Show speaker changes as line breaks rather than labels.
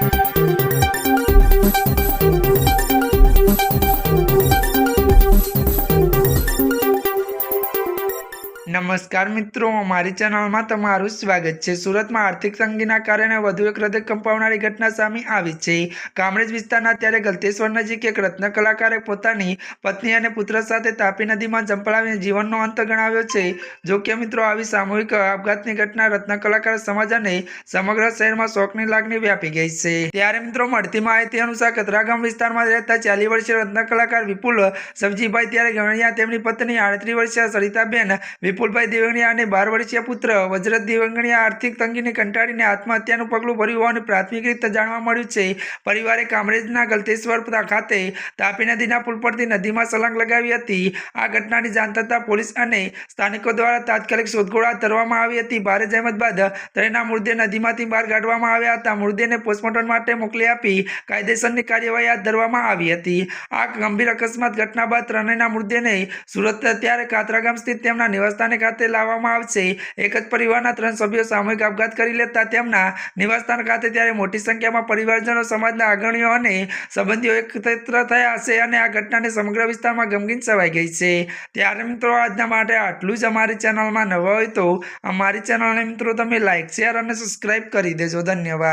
Thank you. નમસ્કાર મિત્રો, મારી ચેનલમાં તમારું સ્વાગત છે. સુરતમાં આર્થિક તંગીના કારણે વધુ એક હૃદય કંપાવનારી ઘટના સામે આવી છે. કામરેજ વિસ્તારના ત્યારે ગલતેશ્વર નજીક એક રત્ન કલાકારે પોતાની પત્ની અને પુત્ર સાથે તાપી નદીમાં ઝંપલાવીને જીવનનો અંત ગણાવ્યો છે. જો કે મિત્રો, આવી સામૂહિક આપઘાતની ઘટના રત્ન કલાકાર સમાજ અને સમગ્ર શહેરમાં શોકની લાગણી વ્યાપી ગઈ છે. ત્યારે મિત્રો, મળતી માહિતી અનુસાર કતરાગામ વિસ્તારમાં રહેતા ચાલી વર્ષીય રત્ન કલાકાર વિપુલ સબજીભાઈ ત્યારે ગણ્યા તેમની પત્ની આડત્રીસ વર્ષીય સરિતાબેન વિપુલભાઈ દેવગણિયા અને બાર વર્ષીય પુત્ર વજરત દેવગણિયા આર્થિક તંગીને કંટાળીને આત્મહત્યાનું પગલું ભર્યું હોવાનું પ્રાથમિક રીતે જાણવા મળ્યું છે. પરિવારે કામરેજના ગલતેશ્વર ખાતે તાપી નદીના પુલ પરથી નદીમાં સલાંગ લગાવી હતી. આ ઘટનાની જાણ થતાં પોલીસ અને સ્થાનિકો દ્વારા તાત્કાલિક શોધખોળ હાથ ધરવામાં આવી હતી. ભારે જહેમત બાદ ત્રણના મૃતદેહ નદીમાંથી બહાર કાઢવામાં આવ્યા હતા. મૃતદેહને પોસ્ટમોર્ટમ માટે મોકલી આપી કાયદેસરની કાર્યવાહી હાથ ધરવામાં આવી હતી. આ ગંભીર અકસ્માત ઘટના બાદ ત્રણેયના મૃતદેહને સુરત, ત્યારે કાતરાગામ સ્થિત તેમના નિવાસસ્થાને ખાતે લાવવામાં આવશે. એક જ પરિવારના ત્રણ સભ્યો સામૂહિક આપઘાત કરી લેતા તેમના નિવાસસ્થાન ખાતે ત્યારે મોટી સંખ્યામાં પરિવારજનો, સમાજના અગ્રણીઓ અને સંબંધીઓ એકત્ર થયા હશે અને આ ઘટનાને સમગ્ર વિસ્તારમાં ગમગીન છવાઈ ગઈ છે. ત્યારે મિત્રો આજના માટે આટલું જ અમારી ચેનલમાં નવા હોય તો અમારી ચેનલને મિત્રો તમે લાઇક શેર અને સબસ્ક્રાઈબ કરી દેજો. ધન્યવાદ.